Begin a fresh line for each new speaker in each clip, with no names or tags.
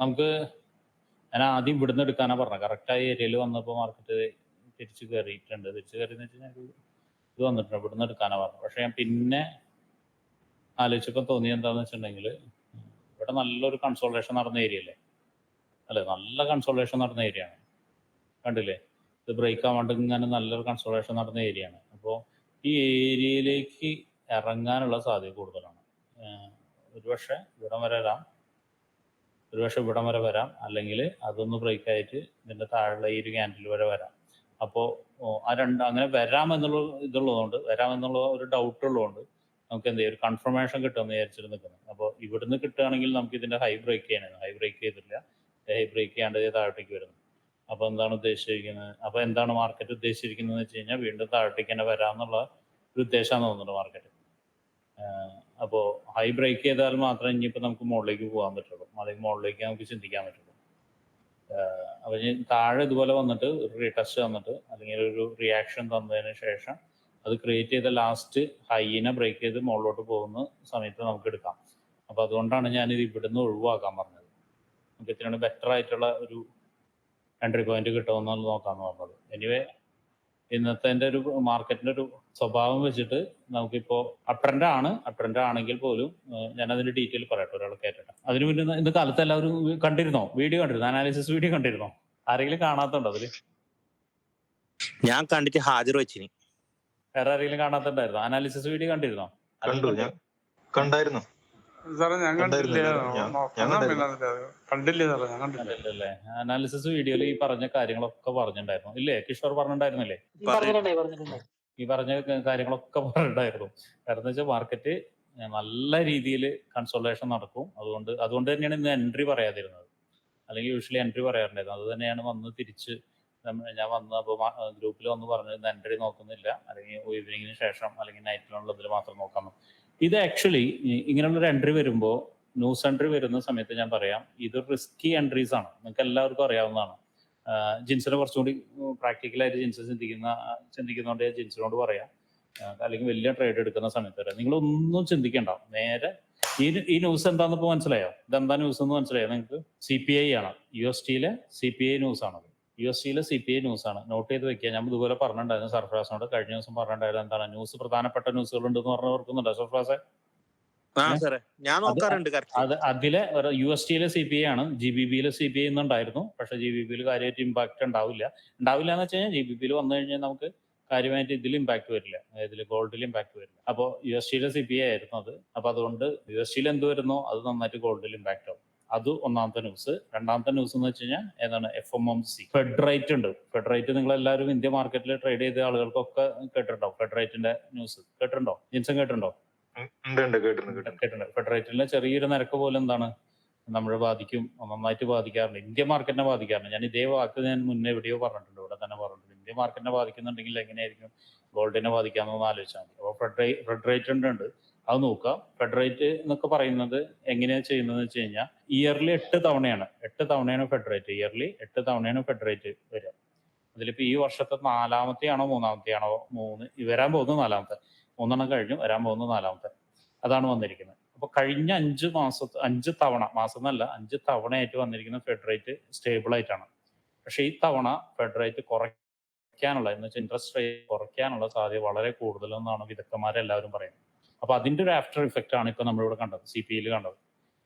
നമുക്ക് ഞാൻ ആദ്യം ഇവിടുന്ന് എടുക്കാനാ പറഞ്ഞത് കറക്റ്റ് ആ ഏരിയയിൽ വന്നപ്പോൾ മാർക്കറ്റ് തിരിച്ചു കയറിയിട്ടുണ്ട് തിരിച്ചു കയറിയെന്ന് വെച്ച് കഴിഞ്ഞാൽ ഒരു ഇത് വന്നിട്ടുണ്ട്. ഇവിടുന്ന് എടുക്കാനാ പറഞ്ഞത് പക്ഷെ ഞാൻ പിന്നെ ആലോചിച്ചപ്പോൾ തോന്നി എന്താണെന്ന് വെച്ചിട്ടുണ്ടെങ്കിൽ ഇവിടെ നല്ലൊരു കൺസോൾട്ടേഷൻ നടന്ന ഏരിയ അല്ലേ? അല്ലേ? നല്ല കൺസോൾട്ടേഷൻ നടന്ന ഏരിയ ആണ്. കണ്ടില്ലേ? ഇത് ബ്രേക്ക് ആവാണ്ട് ഇങ്ങനെ നല്ലൊരു കൺസോൾട്ടേഷൻ നടന്ന ഏരിയ ആണ്. അപ്പോൾ ഈ ഏരിയയിലേക്ക് ഇറങ്ങാനുള്ള സാധ്യത കൂടുതലാണ്. ഒരുപക്ഷെ ഇവിടം വരെ വരാം. ഒരുപക്ഷെ ഇവിടം വരെ വരാം. അല്ലെങ്കിൽ അതൊന്ന് ബ്രേക്ക് ആയിട്ട് ഇതിന്റെ താഴെയുള്ള ഈ ഒരു ക്യാൻഡിൽ വരെ വരാം. അപ്പോൾ ആ രണ്ട് അങ്ങനെ വരാമെന്നുള്ള ഇതുള്ളതുകൊണ്ട് വരാമെന്നുള്ള ഒരു ഡൗട്ട് ഉള്ളതുകൊണ്ട് നമുക്ക് എന്ത് ഒരു കൺഫർമേഷൻ കിട്ടുമെന്ന് വിചാരിച്ചിട്ട് നിൽക്കുന്നത്. അപ്പോൾ ഇവിടുന്ന് കിട്ടുകയാണെങ്കിൽ നമുക്ക് ഇതിന്റെ ഹൈ ബ്രേക്ക് ചെയ്യണം ഹൈ ബ്രേക്ക് ചെയ്തിട്ടില്ല. ഹൈ ബ്രേക്ക് ചെയ്യാണ്ട് താഴത്തേക്ക് വരുന്നു. അപ്പോൾ എന്താണ് ഉദ്ദേശിച്ചിരിക്കുന്നത്? അപ്പോൾ എന്താണ് മാർക്കറ്റ് ഉദ്ദേശിച്ചിരിക്കുന്നത് വെച്ച് കഴിഞ്ഞാൽ വീണ്ടും താഴത്തേക്ക് തന്നെ വരാമെന്നുള്ള ഒരു ഉദ്ദേശമാണ് തോന്നുന്നുണ്ട് മാർക്കറ്റ് അപ്പോൾ ഹൈ ബ്രേക്ക് ചെയ്താൽ മാത്രമേ ഇനിയിപ്പോൾ നമുക്ക് മുകളിലേക്ക് പോകാൻ പറ്റുള്ളൂ. അല്ലെങ്കിൽ മുകളിലേക്ക് നമുക്ക് ചിന്തിക്കാൻ പറ്റുള്ളൂ. അപ്പം താഴെ ഇതുപോലെ വന്നിട്ട് ഒരു വന്നിട്ട് അല്ലെങ്കിൽ ഒരു റിയാക്ഷൻ തന്നതിന് ശേഷം അത് ക്രിയേറ്റ് ചെയ്ത ലാസ്റ്റ് ഹൈനെ ബ്രേക്ക് ചെയ്ത് മുകളിലോട്ട് പോകുന്ന സമയത്ത് നമുക്ക് എടുക്കാം. അപ്പോൾ അതുകൊണ്ടാണ് ഞാനിത് ഇവിടുന്ന് ഒഴിവാക്കാൻ പറഞ്ഞത്. നമുക്ക് ഇത്തിരി ബെറ്റർ ആയിട്ടുള്ള ഒരു എൻട്രി പോയിന്റ് കിട്ടുമെന്നുള്ളത് നോക്കാമെന്ന് പറഞ്ഞത്. എനിവേ ഇന്നത്തെ എന്റെ ഒരു മാർക്കറ്റിന്റെ ഒരു സ്വഭാവം വെച്ചിട്ട് നമുക്കിപ്പോ അപ്ട്രെൻഡ് ആണ് അപ്ട്രെൻഡ് ആണെങ്കിൽ പോലും ഞാൻ അതിന്റെ ഡീറ്റെയിൽ പറയട്ടെ ഒരാൾ കേട്ടിട്ട്. അതിന് മുന്നേ ഇന്ന് കാലത്ത് എല്ലാവരും കണ്ടിരുന്നോ? വീഡിയോ കണ്ടിരുന്നോ? അനാലിസിസ് വീഡിയോ കണ്ടിരുന്നോ? ആരെങ്കിലും കാണാത്തുണ്ടോ അതിൽ?
ഞാൻ കണ്ടിട്ട് ഹാജർ വെച്ചിന്.
വേറെ ആരെങ്കിലും കാണാത്തുണ്ടായിരുന്നോ അനാലിസിസ് വീഡിയോ കണ്ടിരുന്നോ?
കണ്ടു ഞാൻ കണ്ടായിരുന്നു.
അനാലിസിസ് വീഡിയോയിൽ ഈ പറഞ്ഞ കാര്യങ്ങളൊക്കെ പറഞ്ഞിട്ടുണ്ടായിരുന്നു. ഇല്ലേ? കിഷോർ പറഞ്ഞിട്ടുണ്ടായിരുന്നില്ലേ?
പറഞ്ഞിട്ടുണ്ടായി പറഞ്ഞിട്ടുണ്ടായി.
ഈ പറഞ്ഞ കാര്യങ്ങളൊക്കെ പറഞ്ഞിട്ടുണ്ടായിരുന്നു. കാരണം എന്ന് വെച്ചാൽ മാർക്കറ്റ് നല്ല രീതിയിൽ കൺസൾട്ടേഷൻ നടക്കും. അതുകൊണ്ട് അതുകൊണ്ട് തന്നെയാണ് ഇന്ന് എൻട്രി പറയാതിരുന്നത്. അല്ലെങ്കിൽ യൂഷ്വലി എൻട്രി പറയാറുണ്ടായിരുന്നു. അത് തന്നെയാണ് വന്ന് തിരിച്ച് ഞാൻ വന്ന് അപ്പോൾ ഗ്രൂപ്പിൽ വന്ന് പറഞ്ഞു ഇന്ന് എൻട്രി നോക്കുന്നില്ല. അല്ലെങ്കിൽ ഈവനിങ്ങിന് ശേഷം അല്ലെങ്കിൽ നൈറ്റിലുള്ളതിൽ മാത്രം നോക്കാം ഇത് ആക്ച്വലി ഇങ്ങനെയുള്ളൊരു എൻട്രി വരുമ്പോൾ ന്യൂസ് എൻട്രി വരുന്ന സമയത്ത് ഞാൻ പറയാം ഇത് റിസ്കി എൻട്രീസ് ആണ്. നിങ്ങൾക്ക് എല്ലാവർക്കും അറിയാവുന്നതാണ്. ജിൻസിനെ കുറച്ചുകൂടി പ്രാക്ടിക്കലായിട്ട് ജിൻസ് ചിന്തിക്കുന്ന ചിന്തിക്കുന്നതുകൊണ്ട് ജിൻസിനോട് പറയാം. അല്ലെങ്കിൽ വലിയ ട്രേഡ് എടുക്കുന്ന സമയത്ത് വരെ. നിങ്ങൾ ഒന്നും ചിന്തിക്കണ്ട. നേരെ ഈ ഈ ന്യൂസ് എന്താണെന്ന് ഇപ്പോൾ മനസ്സിലായോ? ഇതെന്താ ന്യൂസ് എന്ന് മനസ്സിലായോ? നിങ്ങൾക്ക് സി പി ഐ ആണ് യു എസ് ടിയിലെ സി പി ഐ ന്യൂസ് ആണ് യു എസ് ടിയിലെ സി പി ഐ ന്യൂസ് ആണ്. നോട്ട് ചെയ്ത് വെക്കുക. ഞാൻ ഇതുപോലെ പറഞ്ഞിട്ടുണ്ടായിരുന്നു. സർഫ്രാസിനോട് കഴിഞ്ഞ ദിവസം പറഞ്ഞിട്ടുണ്ടായിരുന്നു. എന്താണ്? ന്യൂസ് പ്രധാനപ്പെട്ട ന്യൂസുകൾ ഉണ്ടെന്ന് പറഞ്ഞ് ഓർക്കുന്നുണ്ടോ സർഫ്രാസെ
ഞാൻ നോക്കാറുണ്ട്
അത് അതിലെ യു എസ് ടിയിലെ സി പി ഐ ആണ്. ജി ബി ബിയിലെ സി പി ഐ എന്നുണ്ടായിരുന്നു. പക്ഷെ ജി ബി ബിയിൽ കാര്യമായിട്ട് ഇമ്പാക്ട് ഉണ്ടാവില്ല. ഉണ്ടാവില്ല എന്ന് വെച്ച് കഴിഞ്ഞാൽ ജി ബി ബിയിൽ വന്നു കഴിഞ്ഞാൽ നമുക്ക് കാര്യമായിട്ട് ഇതിൽ ഇമ്പാക്ട് വരില്ല. ഇതിൽ ഗോൾഡിൽ ഇമ്പാക്ട് വരില്ല. അപ്പോൾ യു എസ് ടിയിലെ സി പി ഐ ആയിരുന്നു അത്. അപ്പൊ അതുകൊണ്ട് യു എസ് ടിയിൽ എന്ത് വരുന്നോ അത് നന്നായിട്ട് ഗോൾഡിൽ ഇമ്പാക്ട് ആവും. അത് ഒന്നാമത്തെ ന്യൂസ് രണ്ടാമത്തെ ന്യൂസ് എന്ന് വെച്ച് കഴിഞ്ഞാൽ ഏതാണ്? F M M C fed rate ഉണ്ട്. ഫെഡറേറ്റ് നിങ്ങൾ എല്ലാവരും ഇന്ത്യ മാർക്കറ്റിൽ ട്രേഡ് ചെയ്ത ആളുകൾക്കൊക്കെ കേട്ടിട്ടുണ്ടോ? ഫെഡറേറ്റിന്റെ ന്യൂസ് കേട്ടിട്ടുണ്ടോ? ജിൻസൺ കേട്ടിട്ടുണ്ടോ
ഉണ്ട് ഉണ്ട് കേട്ടിരുന്നു കേട്ടിരുന്നു
കേട്ടിട്ടുണ്ട് ഫെഡറേറ്റിലെ ചെറിയൊരു നിരക്ക് പോലെ എന്താണ് നമ്മളെ ബാധിക്കും നന്നായിട്ട് ബാധിക്കാറുണ്ട് ഇന്ത്യ മാർക്കറ്റിനെ ബാധിക്കാറുണ്ട് ഞാൻ ഇതേ വാക്ക് ഞാൻ മുന്നേ എവിടെയോ പറഞ്ഞിട്ടുണ്ട് ഇവിടെ തന്നെ പറഞ്ഞിട്ടുണ്ട്. ഇന്ത്യ മാർക്കറ്റിനെ ബാധിക്കുന്നുണ്ടെങ്കിൽ എങ്ങനെയായിരിക്കും ഗോൾഡിനെ ബാധിക്കാമെന്ന് ആലോചിച്ചാൽ മതി. അപ്പോൾ ഫെഡ് ഫെഡറേറ്റ് ഉണ്ട്. അത് നോക്കാം. ഫെഡറേറ്റ് എന്നൊക്കെ പറയുന്നത് എങ്ങനെയാണ് ചെയ്യുന്നതെന്ന് വെച്ച് കഴിഞ്ഞാൽ ഇയർലി എട്ട് തവണയാണ്. എട്ട് തവണയാണ് ഫെഡറേറ്റ്. ഇയർലി എട്ട് തവണയാണ് ഫെഡറേറ്റ് വരിക. അതിലിപ്പോൾ ഈ വർഷത്തെ നാലാമത്തെയാണോ മൂന്നാമത്തെയാണോ മൂന്ന് വരാൻ പോകുന്നത് നാലാമത്തെ. മൂന്നെണ്ണം കഴിഞ്ഞു വരാൻ പോകുന്നത് നാലാമത്തെ. അതാണ് വന്നിരിക്കുന്നത്. അപ്പൊ കഴിഞ്ഞ അഞ്ച് മാസ അഞ്ച് തവണ മാസം എന്നല്ല അഞ്ച് തവണയായിട്ട് വന്നിരിക്കുന്ന ഫെഡറേറ്റ് സ്റ്റേബിൾ ആയിട്ടാണ്. പക്ഷേ ഈ തവണ ഫെഡറേറ്റ് കുറയ്ക്കാനുള്ള എന്ന് വെച്ചാൽ ഇൻട്രസ്റ്റ് റേറ്റ് കുറയ്ക്കാനുള്ള സാധ്യത വളരെ കൂടുതലെന്നാണ് വിദഗ്ധന്മാരെല്ലാവരും പറയുന്നത്. അപ്പൊ അതിന്റെ ഒരു ആഫ്റ്റർ ഇഫക്റ്റ് ആണ് ഇപ്പൊ നമ്മളിവിടെ കണ്ടത് സി പി ഐയിൽ കണ്ടത്.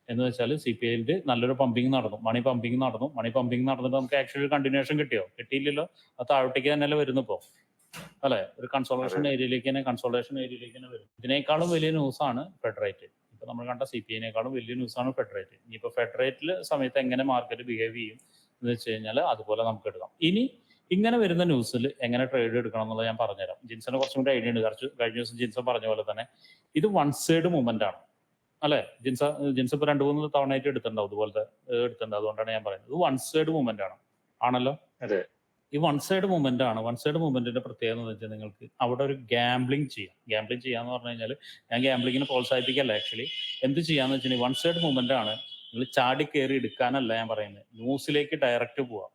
എന്ന് വെച്ചാൽ സി പി ഐയിൽ നല്ലൊരു പമ്പിങ് നടന്നു. മണി പമ്പിങ് നടന്നു. മണി പമ്പിങ് നടന്നിട്ട് നമുക്ക് ആക്ച്വലി കണ്ടിന്യൂഷൻ കിട്ടിയോ? കിട്ടിയില്ലല്ലോ? അത് താഴോട്ടേക്ക് തന്നെയല്ലേ വരുന്നു ഇപ്പോ? അല്ലെ? ഒരു കൺസോളേഷൻ ഏരിയയിലേക്ക് തന്നെ കൺസോളേഷൻ ഏരിയയിലേക്ക് തന്നെ വരും. ഇതിനേക്കാളും വലിയ ന്യൂസാണ് ഫെഡറേറ്റ് ഇപ്പൊ നമ്മൾ കണ്ട സി പി ഐനേക്കാളും വലിയ ന്യൂസാണ് ഫെഡറേറ്റ് ഇനിയിപ്പോ ഫെഡറേറ്റിൽ സമയത്ത് എങ്ങനെ മാർക്കറ്റ് ബിഹേവ് ചെയ്യും എന്ന് വെച്ച് കഴിഞ്ഞാൽ അതുപോലെ നമുക്ക് എടുക്കാം. ഇനി ഇങ്ങനെ വരുന്ന ന്യൂസിൽ എങ്ങനെ ട്രേഡ് എടുക്കണം എന്നുള്ളത് ഞാൻ പറഞ്ഞുതരാം. ജിൻസന് കുറച്ചും കൂടി ഐഡിയ ഉണ്ട്. കുറച്ച് കഴിഞ്ഞ ദിവസം ജിൻസൺ പറഞ്ഞ പോലെ തന്നെ ഇത് വൺ സൈഡ് മൂവ്മെന്റ് ആണ്. അല്ലെ? ജിൻസ ജിൻസ് ഇപ്പൊ രണ്ടു മൂന്ന് തവണയായിട്ട് എടുത്തിട്ടുണ്ടാവും. അതുപോലത്തെ എടുത്തിട്ടുണ്ട്. അതുകൊണ്ടാണ് ഞാൻ പറയുന്നത്. ഇത് വൺ സൈഡ് മൂവ്മെന്റ് ആണ്. ആണല്ലോ?
അതെ.
ഈ വൺ സൈഡ് മൂവ്മെന്റ് ആണ്. വൺ സൈഡ് മൂവ്മെന്റിന്റെ പ്രത്യേകത എന്ന് വെച്ചാൽ നിങ്ങൾക്ക് അവിടെ ഒരു ഗാംബ്ലിംഗ് ചെയ്യാം. ഗാംബ്ലിംഗ് ചെയ്യാന്ന് പറഞ്ഞു കഴിഞ്ഞാൽ ഞാൻ ഗാംബ്ലിങ്ങിനെ പ്രോത്സാഹിപ്പിക്കല്ല ആക്ച്വലി എന്ത് ചെയ്യാന്ന് വെച്ചാൽ വൺ സൈഡ് മൂവ്മെന്റ് ആണ്. നിങ്ങൾ ചാടി കയറി എടുക്കാനല്ല ഞാൻ പറയുന്നത് ന്യൂസിലേക്ക് ഡയറക്റ്റ് പോവാം.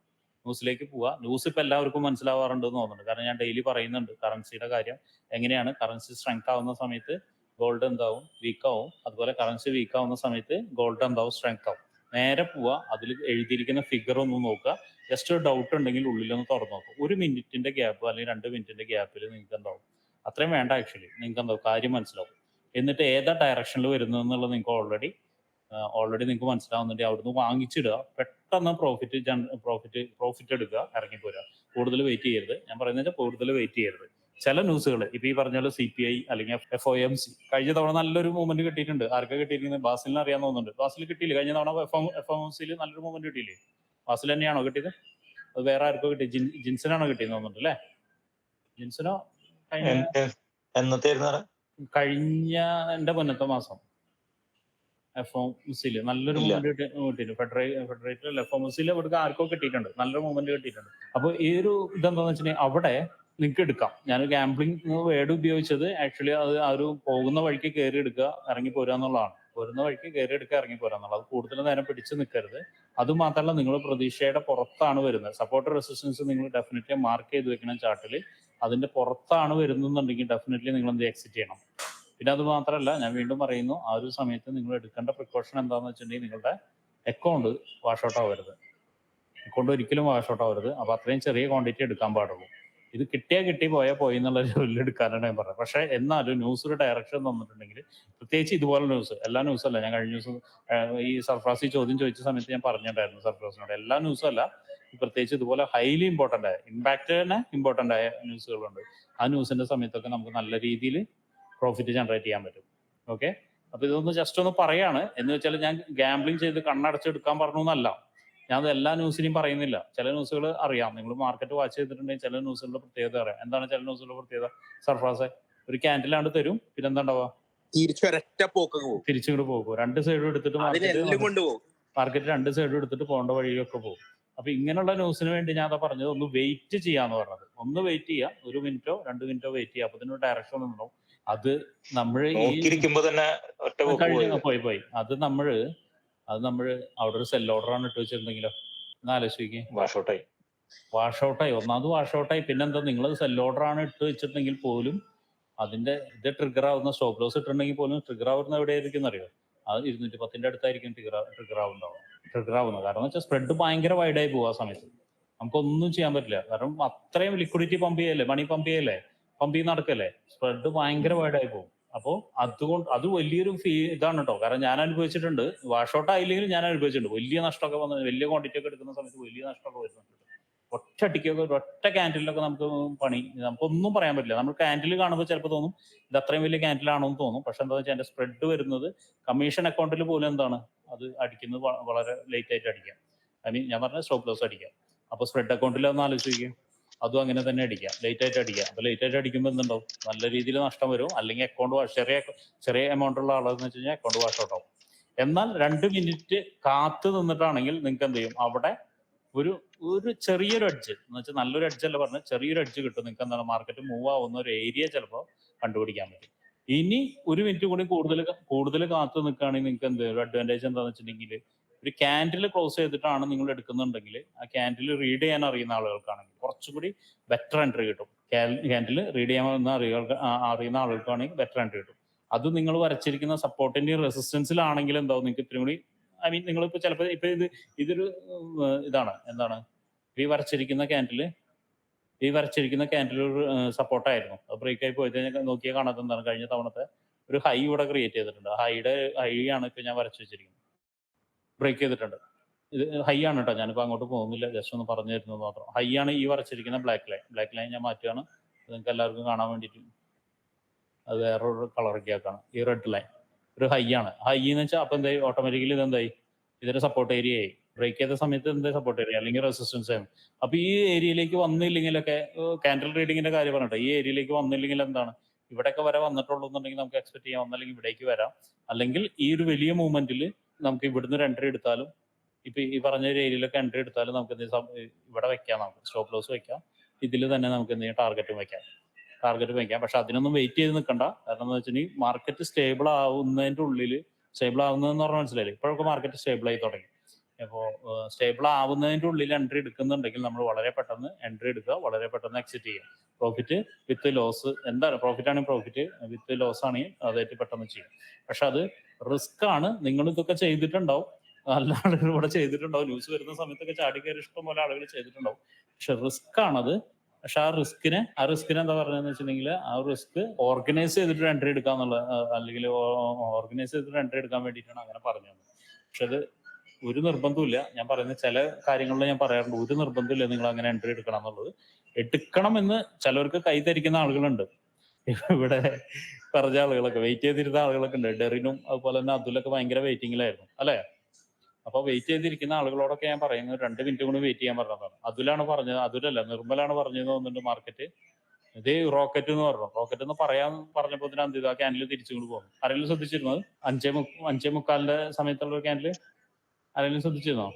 ന്യൂസിലേക്ക് പോവാ. ന്യൂസ് ഇപ്പൊ എല്ലാവർക്കും മനസ്സിലാവാറുണ്ട് എന്ന് തോന്നുന്നുണ്ട്. കാരണം ഞാൻ ഡെയിലി പറയുന്നുണ്ട് കറൻസിയുടെ കാര്യം. എങ്ങനെയാണ്? കറൻസി സ്ട്രെങ്ത് ആവുന്ന സമയത്ത് ഗോൾഡ് എന്താവും? വീക്ക് ആവും. അതുപോലെ കറൻസി വീക്ക് ആവുന്ന സമയത്ത് ഗോൾഡ് എന്താവും? സ്ട്രെങ്ത് ആവും. നേരെ പോവുക അതിൽ എഴുതിയിരിക്കുന്ന ഫിഗർ ഒന്ന് നോക്കുക. ജസ്റ്റ് ഒരു ഡൗട്ട് ഉണ്ടെങ്കിൽ ഉള്ളിലൊന്ന് തുറന്നു നോക്കും. ഒരു മിനിറ്റിന്റെ ഗ്യാപ്പ് അല്ലെങ്കിൽ രണ്ട് മിനിറ്റിന്റെ ഗ്യാപ്പിൽ നിങ്ങൾക്ക് എന്താവും അത്രയും വേണ്ട ആക്ച്വലി നിങ്ങൾക്ക് എന്താവും കാര്യം മനസ്സിലാവും. എന്നിട്ട് ഏതാ ഡയറക്ഷനിൽ വരുന്നതെന്നുള്ളത് നിങ്ങൾക്ക് ഓൾറെഡി ഓൾറെഡി നിങ്ങൾക്ക് മനസ്സിലാവുന്നുണ്ട് അവിടുന്ന് വാങ്ങിച്ചിടുക. പെട്ടെന്ന് പ്രോഫിറ്റ് പ്രോഫിറ്റ് പ്രോഫിറ്റ് എടുക്കുക ഇറങ്ങിപ്പോരുക. കൂടുതൽ വെയിറ്റ് ചെയ്യരുത്. ഞാൻ പറയുന്നത് കൂടുതൽ വെയിറ്റ് ചെയ്യരുത്. ചില ന്യൂസുകൾ ഇപ്പൊ ഈ പറഞ്ഞ പോലെ സി പി ഐ അല്ലെങ്കിൽ എഫ് ഒ എം സി കഴിഞ്ഞ തവണ നല്ലൊരു മൂവ്മെന്റ് കിട്ടിയിട്ടുണ്ട്. ആർക്കാ കിട്ടിയിരിക്കുന്നത്? ബാസിലിന് അറിയാൻ തോന്നുന്നുണ്ട്. ബാസിൽ കിട്ടിയില്ല? കഴിഞ്ഞ തവണ എഫ് എഫ് എം സിയിൽ നല്ലൊരു മൂവ്മെന്റ് കിട്ടിയില്ലേ? ബാസിൽ തന്നെയാണോ കിട്ടിയത്? അത് വേറെ ആർക്കോ കിട്ടി? ജിൻസിനാണോ കിട്ടിയെന്ന് തോന്നുന്നുണ്ട് അല്ലേ? ജിൻസനോ കഴിഞ്ഞ എന്റെ മുന്നത്തെ മാസം. എഫ് എം സിയിൽ നല്ലൊരു. മൂവ്മെന്റ് കിട്ടിയിട്ടുണ്ട് ഫെഡറേ ഫെഡറേറ്റർ എഫ് എം സിയിൽ ഇവിടുത്തെ ആർക്കോ കിട്ടിയിട്ടുണ്ട്. നല്ലൊരു മൂവ്മെന്റ് കിട്ടിയിട്ടുണ്ട്. അപ്പൊ ഈ ഒരു ഇതെന്താന്ന് വെച്ചിട്ടുണ്ടെങ്കിൽ അവിടെ നിങ്ങൾക്ക് എടുക്കാം. ഞാൻ ഗാംബ്ലിംഗ് വേർഡ് ഉപയോഗിച്ചത് ആക്ച്വലി അത് ആ ഒരു പോകുന്ന വഴിക്ക് കയറി എടുക്കുക ഇറങ്ങി പോരുക എന്നുള്ളതാണ്. പോരുന്ന വഴിക്ക് കയറി എടുക്കുക ഇറങ്ങി പോരാന്നുള്ളത് അത് കൂടുതൽ നേരം പിടിച്ചു നിൽക്കരുത്. അത് മാത്രമല്ല നിങ്ങൾ പ്രതീക്ഷയുടെ പുറത്താണ് വരുന്നത്. സപ്പോർട്ട് റെസിസ്റ്റൻസ് നിങ്ങൾ ഡെഫിനറ്റ്ലി മാർക്ക് ചെയ്ത് വെക്കണം ചാർട്ടിൽ അതിന്റെ പുറത്താണ് വരുന്നുണ്ടെങ്കിൽ ഡെഫിനറ്റ്ലി നിങ്ങൾ എന്ത് എക്സിറ്റ് ചെയ്യണം. പിന്നെ അത് മാത്രമല്ല ഞാൻ വീണ്ടും പറയുന്നു ആ ഒരു സമയത്ത് നിങ്ങൾ എടുക്കേണ്ട പ്രിക്കോഷൻ എന്താണെന്ന് വെച്ചിട്ടുണ്ടെങ്കിൽ നിങ്ങളുടെ അക്കൗണ്ട് വാഷ് ഔട്ട് ആവരുത്. അക്കൗണ്ട് ഒരിക്കലും വാഷ് ഔട്ട് ആവരുത്. അപ്പൊ അത്രയും ചെറിയ ക്വാണ്ടിറ്റി എടുക്കാൻ പാടുള്ളൂ. ഇത് കിട്ടിയാ കിട്ടി പോയാൽ പോയി എന്നുള്ള ലെവലിൽ എടുക്കാനാണ് ഞാൻ പറഞ്ഞത്. പക്ഷേ എന്നാലും ന്യൂസ് ഡയറക്ഷൻ തന്നിട്ടുണ്ടെങ്കിൽ പ്രത്യേകിച്ച് ഇതുപോലെ ന്യൂസ് എല്ലാ ന്യൂസും അല്ല. ഞാൻ കഴിഞ്ഞ ദിവസം ഈ സർഫ്രാസി ചോദ്യം ചോദിച്ച സമയത്ത് ഞാൻ പറഞ്ഞിട്ടുണ്ടായിരുന്നു സർഫ്രാസിനോട്. എല്ലാ ന്യൂസും അല്ല പ്രത്യേകിച്ച് ഇതുപോലെ ഹൈലി ഇമ്പോർട്ടന്റ് ആയ ഇമ്പാക്ട് തന്നെ ഇമ്പോർട്ടന്റ് ആയ ന്യൂസുകളുണ്ട്. ആ ന്യൂസിന്റെ സമയത്തൊക്കെ നമുക്ക് നല്ല രീതിയിൽ പ്രോഫിറ്റ് ജനറേറ്റ് ചെയ്യാൻ പറ്റും. ഓക്കെ അപ്പൊ ഇതൊന്ന് ജസ്റ്റ് ഒന്ന് പറയാണ്. എന്ന് വെച്ചാൽ ഞാൻ ഗാംബ്ലിംഗ് ചെയ്ത് കണ്ണടച്ചെടുക്കാൻ പറഞ്ഞു എന്നല്ല. ഞാൻ എല്ലാ ന്യൂസിനെയും പറയുന്നില്ല. ചില ന്യൂസുകൾ അറിയാം. നിങ്ങൾ മാർക്കറ്റ് വാച്ച് ചെയ്തിട്ടുണ്ടെങ്കിൽ ചില ന്യൂസുകളുടെ പ്രത്യേകത അറിയാം. എന്താണ് ചില ന്യൂസുകളുടെ പ്രത്യേകത? സർഫ്രാസെ ഒരു ക്യാൻഡിലാണ്ട് തരും. പിന്നെ എന്താ ഉണ്ടാവുക
തിരിച്ചൊരൊറ്റ പോകും
തിരിച്ചിങ്ങോട്ട് പോകും. രണ്ട് സൈഡും എടുത്തിട്ട് മാർക്കറ്റ് രണ്ട് സൈഡും എടുത്തിട്ട് പോകേണ്ട വഴിയൊക്കെ പോകും അപ്പൊ ഇങ്ങനെയുള്ള ന്യൂസിന് വേണ്ടി ഞാൻ അതാ പറഞ്ഞത് ഒന്ന് വെയിറ്റ് ചെയ്യാന്ന് പറഞ്ഞത്. ഒന്ന് വെയിറ്റ് ചെയ്യുക ഒരു മിനിറ്റോ രണ്ട് മിനിറ്റോ വെയിറ്റ് ചെയ്യുക അപ്പൊ ഇതിനൊരു ഡയറക്ഷൻ ഉണ്ടാവും. അത് നമ്മൾ ഈ
നോക്കിയിരിക്കുമ്പോ തന്നെ ഒറ്റ പോയി.
പോയി പോയി. അത് നമ്മൾ അത് നമ്മൾ അവിടെ ഒരു സെൽ ഓർഡർ ആണ് ഇട്ട് വെച്ചിരുന്നെങ്കിലോ? ഒന്ന് ആലോചിക്കേ
വാഷ് ഔട്ടായി
വാഷ് ഔട്ടായി ഒന്നാമത് വാഷ് ഔട്ടായി പിന്നെന്താ നിങ്ങൾ സെൽ ഓർഡർ ആണ് ഇട്ട് വെച്ചിട്ടുണ്ടെങ്കിൽ പോലും അതിന്റെ ഇത് ട്രിഗർ ആവുന്ന സ്റ്റോപ്പ് ലോസ് ഇട്ടിട്ടുണ്ടെങ്കിൽ പോലും ട്രിഗർ ആവുന്ന എവിടെയായിരിക്കും അറിയോ? അത് ഇരുന്നൂറ്റി പത്തിന്റെ അടുത്തായിരിക്കും ട്രിഗർ ട്രിഗർ ആവുന്നുണ്ടാവും ട്രിഗർ ആവുന്നത്. കാരണം വെച്ചാൽ സ്പ്രെഡ് ഭയങ്കര വൈഡായി പോകും ആ സമയത്ത്. നമുക്കൊന്നും ചെയ്യാൻ പറ്റില്ല. കാരണം അത്രയും ലിക്വിഡിറ്റി പമ്പ് ചെയ്യല്ലേ? മണി പമ്പ് ചെയ്യല്ലേ? പമ്പ് ചെയ്ത് നടക്കല്ലേ? സ്പ്രെഡ് ഭയങ്കര വൈഡായി പോകും അപ്പോൾ അതുകൊണ്ട് അത് വലിയൊരു ഫീ ഇതാണ് കേട്ടോ കാരണം ഞാൻ അനുഭവിച്ചിട്ടുണ്ട് വാഷ് ഔട്ട് ആയില്ലെങ്കിലും ഞാൻ അനുഭവിച്ചിട്ടുണ്ട്. വലിയ നഷ്ടമൊക്കെ വന്ന് വലിയ ക്വാണ്ടിറ്റി ഒക്കെ എടുക്കുന്ന സമയത്ത് വലിയ നഷ്ടമൊക്കെ വരുന്നുണ്ട്. ഒറ്റ അടിക്കൊക്കെ ഒറ്റ ക്യാൻഡിലൊക്കെ നമുക്ക് പണി നമുക്കൊന്നും പറയാൻ പറ്റില്ല. നമ്മൾ ക്യാൻഡിൽ കാണുമ്പോൾ ചിലപ്പോൾ തോന്നും ഇത് അത്രയും വലിയ ക്യാൻഡിലാണോ എന്ന് തോന്നും. പക്ഷെ എന്താ വെച്ചാൽ അതിന്റെ സ്പ്രെഡ് വരുന്നത് കമ്മീഷൻ അക്കൗണ്ടിൽ പോലും എന്താണ്? അത് അടിക്കുന്നത് വളരെ ലേറ്റ് ആയിട്ട് അടിക്കാം. ഐ മീൻ ഞാൻ പറഞ്ഞ സ്റ്റോപ്പ് ലോസ് അടിക്കാം. അപ്പൊ സ്പ്രെഡ് അക്കൗണ്ടിൽ ഒന്ന് ആലോചിക്കുക അതും അങ്ങനെ തന്നെ അടിക്കാം. ലേറ്റ് ആയിട്ട് അടിക്കാം. അപ്പൊ ലേറ്റ് ആയിട്ട് അടിക്കുമ്പോൾ എന്തുണ്ടാവും? നല്ല രീതിയിൽ നഷ്ടം വരും. അല്ലെങ്കിൽ അക്കൗണ്ട് ചെറിയ ചെറിയ എമൗണ്ട് ഉള്ള ആളെന്ന് വെച്ച് കഴിഞ്ഞാൽ അക്കൗണ്ട് വാഷ് ഔട്ട് ആവും. എന്നാൽ രണ്ട് മിനിറ്റ് കാത്തു നിന്നിട്ടാണെങ്കിൽ നിങ്ങൾക്ക് എന്ത് ചെയ്യും? അവിടെ ഒരു ഒരു ചെറിയൊരു അഡ്ജ് എന്ന് വെച്ചാൽ നല്ലൊരു അഡ്ജ് അല്ല പറഞ്ഞ ചെറിയൊരു അഡ്ജ് കിട്ടും. നിങ്ങൾക്ക് എന്താണ്? മാർക്കറ്റ് മൂവ് ആവുന്ന ഒരു ഏരിയ ചിലപ്പോൾ കണ്ടുപിടിക്കാൻ പറ്റും. ഇനി ഒരു മിനിറ്റ് കൂടി കൂടുതൽ കൂടുതൽ കാത്തു നിൽക്കുകയാണെങ്കിൽ നിങ്ങൾക്ക് എന്ത് ഒരു അഡ്വാന്റേജ് എന്താണെന്ന് വെച്ചിട്ടുണ്ടെങ്കിൽ ഒരു ക്യാൻഡിൽ ക്ലോസ് ചെയ്തിട്ടാണ് നിങ്ങൾ എടുക്കുന്നുണ്ടെങ്കിൽ ആ ക്യാൻഡിൽ റീഡ് ചെയ്യാൻ അറിയുന്ന ആളുകൾക്കാണെങ്കിൽ കുറച്ചുകൂടി ബെറ്റർ എൻട്രി കിട്ടും. ക്യാൻഡിൽ റീഡ് ചെയ്യാൻ അറിയുക അറിയുന്ന ആളുകൾക്കാണെങ്കിൽ ബെറ്റർ എൻട്രി കിട്ടും. അത് നിങ്ങൾ വരച്ചിരിക്കുന്ന സപ്പോർട്ടിന്റെയും റെസിസ്റ്റൻസിലാണെങ്കിൽ എന്താവും? നിങ്ങൾക്ക് ഇത്രയും കൂടി ഐ മീൻ നിങ്ങൾ നിങ്ങളിപ്പോൾ ചിലപ്പോൾ ഇപ്പൊ ഇത് ഇതൊരു ഇതാണ്. എന്താണ്? ഈ വരച്ചിരിക്കുന്ന ക്യാൻഡിൽ ഈ വരച്ചിരിക്കുന്ന ക്യാൻഡിൽ ഒരു സപ്പോർട്ടായിരുന്നു അത് ബ്രേക്ക് ആയി പോയത് നോക്കിയാൽ കാണാത്ത എന്താണ്? കഴിഞ്ഞ തവണത്തെ ഒരു ഹൈ ഇവിടെ ക്രിയേറ്റ് ചെയ്തിട്ടുണ്ട്. ഹൈയുടെ ഹൈ ആണ് ഇപ്പൊ ഞാൻ വരച്ചു വെച്ചിരിക്കുന്നത്. ബ്രേക്ക് ചെയ്തിട്ടുണ്ട്. ഇത് ഹൈ ആണ് കേട്ടോ ഞാനിപ്പോൾ അങ്ങോട്ട് പോകുന്നില്ല. ജസ്റ്റ് ഒന്ന് പറഞ്ഞു തരുന്നത് മാത്രം. ഹൈ ആണ് ഈ വരച്ചിരിക്കുന്ന ബ്ലാക്ക് ലൈൻ ബ്ലാക്ക് ലൈൻ ഞാൻ മാറ്റുകയാണ്. നിങ്ങൾക്ക് എല്ലാവർക്കും കാണാൻ വേണ്ടിയിട്ട് അത് വേറൊരു കളറൊക്കെ ആക്കാണ്. ഈ റെഡ് ലൈൻ ഒരു ഹൈ ആണ്. ഹൈ എന്ന് വെച്ചാൽ അപ്പം എന്തായി? ഓട്ടോമാറ്റിക്കലി ഇത് എന്തായി? ഇതൊരു സപ്പോർട്ട് ഏരിയ ആയി. ബ്രേക്ക് ചെയ്ത സമയത്ത് എന്താ സപ്പോർട്ട് ഏരിയ അല്ലെങ്കിൽ റെസിസ്റ്റൻസ് ആയി. അപ്പൊ ഈ ഏരിയയിലേക്ക് വന്നില്ലെങ്കിലൊക്കെ കാൻഡൽ റീഡിങ്ങിന്റെ കാര്യം പറഞ്ഞിട്ട്. ഈ ഏരിയയിലേക്ക് വന്നില്ലെങ്കിൽ എന്താണ്? ഇവിടെയൊക്കെ വരെ വന്നിട്ടുള്ളൂ എന്നുണ്ടെങ്കിൽ നമുക്ക് എക്സ്പെക്ട് ചെയ്യാം. ഒന്നല്ലെങ്കിൽ ഇവിടേക്ക് വരാം. അല്ലെങ്കിൽ ഈ ഒരു വലിയ മൂവ്മെന്റിൽ നമുക്ക് ഇവിടുന്ന് ഒരു എൻട്രി എടുത്താലും ഇപ്പൊ ഈ പറഞ്ഞ ഒരു ഏരിയയിലൊക്കെ എൻട്രി എടുത്താലും നമുക്ക് എന്ത് ചെയ്യാം, ഇവിടെ വെക്കാം നമുക്ക്. സ്റ്റോപ്പ് ലോസ് വെക്കാം. ഇതിൽ തന്നെ നമുക്ക് എന്ത് ചെയ്യാം? ടാർഗറ്റും വെക്കാം. ടാർഗറ്റ് വെക്കാം. പക്ഷെ അതിനൊന്നും വെയിറ്റ് ചെയ്ത് നിൽക്കണ്ട. കാരണം എന്ന് വെച്ചിട്ടുണ്ടെങ്കിൽ മാർക്കറ്റ് സ്റ്റേബിൾ ആവുന്നതിന്റെ ഉള്ളിൽ സ്റ്റേബിൾ ആവുന്നതെന്ന് പറഞ്ഞാൽ മനസ്സിലായില്ലേ? ഇപ്പോഴൊക്കെ മാർക്കറ്റ് സ്റ്റേബിൾ ആയി തുടങ്ങി. അപ്പോൾ സ്റ്റേബിൾ ആവുന്നതിന്റെ ഉള്ളിൽ എൻട്രി എടുക്കുന്നുണ്ടെങ്കിൽ നമ്മൾ വളരെ പെട്ടെന്ന് എൻട്രി എടുക്കുക. വളരെ പെട്ടെന്ന് എക്സിറ്റ് ചെയ്യുക. പ്രോഫിറ്റ് വിത്ത് ലോസ് എന്താണ്? പ്രോഫിറ്റ് ആണെങ്കിൽ പ്രോഫിറ്റ് വിത്ത് ലോസ് ആണെങ്കിൽ അതായിട്ട് പെട്ടെന്ന് ചെയ്യും പക്ഷെ അത് റിസ്ക് ആണ്. നിങ്ങൾ ഇതൊക്കെ ചെയ്തിട്ടുണ്ടാവും. നല്ല ആളുകൾ ഇവിടെ ചെയ്തിട്ടുണ്ടാവും. ന്യൂസ് വരുന്ന സമയത്തൊക്കെ ചാടി കയറി ഇഷ്ടം പോലെ ആളുകൾ ചെയ്തിട്ടുണ്ടാവും. പക്ഷെ റിസ്ക് ആണത്. പക്ഷെ ആ റിസ്കിനെ ആ റിസ്കിനെ എന്താ പറയുന്നത് വെച്ചിട്ടുണ്ടെങ്കിൽ ആ റിസ്ക് ഓർഗനൈസ് ചെയ്തിട്ട് എൻട്രി എടുക്കാന്നുള്ള അല്ലെങ്കിൽ ഓർഗനൈസ് ചെയ്തിട്ട് എൻട്രി എടുക്കാൻ വേണ്ടിയിട്ടാണ് അങ്ങനെ പറഞ്ഞത്. പക്ഷെ അത് ഒരു നിർബന്ധമില്ല ഞാൻ പറയുന്ന ചില കാര്യങ്ങളിൽ ഞാൻ പറയാറുണ്ട്. ഒരു നിർബന്ധമില്ല നിങ്ങൾ അങ്ങനെ എൻട്രി എടുക്കണം എന്നുള്ളത്. എടുക്കണം എന്ന് ചിലവർക്ക് കൈ ധരിക്കുന്ന ആളുകളുണ്ട്. ഇവിടെ പറഞ്ഞ ആളുകളൊക്കെ വെയിറ്റ് ചെയ്തിരുന്ന ആളുകളൊക്കെ ഉണ്ട്. ഡെറിനും അതുപോലെ തന്നെ അതുലൊക്കെ ഭയങ്കര വെയിറ്റിംഗിലായിരുന്നു അല്ലെ? അപ്പൊ വെയിറ്റ് ചെയ്തിരിക്കുന്ന ആളുകളോടൊക്കെ ഞാൻ പറയുന്നത് രണ്ട് മിനിറ്റ് കൂടി വെയിറ്റ് ചെയ്യാൻ പറഞ്ഞതാണ് അതുലാണ് പറഞ്ഞത് അതുലല്ല നിർമ്മലാണ് പറഞ്ഞത് തോന്നുന്നുണ്ട് മാർക്കറ്റ് ഇത് റോക്കറ്റ് എന്ന് പറഞ്ഞു. റോക്കറ്റ് എന്ന് പറയാൻ പറഞ്ഞപ്പോ തന്നെ എന്ത് ചെയ്തു തിരിച്ചു കൊണ്ട് തിരിച്ചുകൊണ്ട് പോകുന്നു ആരെങ്കിലും ശ്രദ്ധിച്ചിരുന്നത് അഞ്ചേ മു അഞ്ചേ മുക്കാലിന്റെ സമയത്തുള്ള ഒരു ക്യാൻഡിൽ ആരെങ്കിലും ശ്രദ്ധിച്ചിരുന്നോ?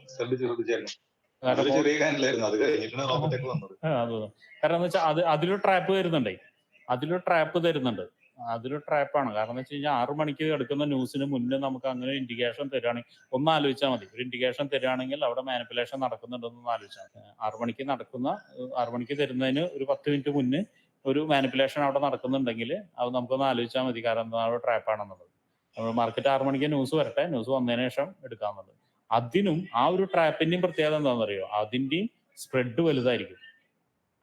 കാരണം എന്ന് വെച്ചാൽ അത് അതിലൊരു ട്രാപ്പ് വരുന്നുണ്ടേ. അതിലൊരു ട്രാപ്പ് തരുന്നുണ്ട്. അതൊരു ട്രാപ്പാണ് കാരണം എന്ന് വെച്ച് കഴിഞ്ഞാൽ ആറു മണിക്ക് എടുക്കുന്ന ന്യൂസിന് മുന്നേ നമുക്ക് അങ്ങനെ ഇൻഡിക്കേഷൻ തരുകയാണെങ്കിൽ ഒന്ന് ആലോചിച്ചാൽ മതി. ഒരു ഇൻഡിക്കേഷൻ തരുകയാണെങ്കിൽ അവിടെ മാനിപ്പുലേഷൻ നടക്കുന്നുണ്ടെന്ന് ആലോചിച്ചാൽ ആറു മണിക്ക് നടക്കുന്ന ആറു മണിക്ക് തരുന്നതിന് ഒരു പത്ത് മിനിറ്റ് മുന്നേ ഒരു മാനിപ്പുലേഷൻ അവിടെ നടക്കുന്നുണ്ടെങ്കിൽ അത് നമുക്കൊന്ന് ആലോചിച്ചാൽ മതി കാരണം എന്താ അവിടെ ട്രാപ്പാണെന്നുള്ളത് നമ്മൾ മാർക്കറ്റ് ആറു മണിക്ക് ന്യൂസ് വരട്ടെ ന്യൂസ് വന്നതിന് ശേഷം എടുക്കാമെന്നുള്ളത് അതിനും ആ ഒരു ട്രാപ്പിന്റെയും പ്രത്യേകത എന്താണെന്നറിയോ? അതിന്റെയും സ്പ്രെഡ് വലുതായിരിക്കും.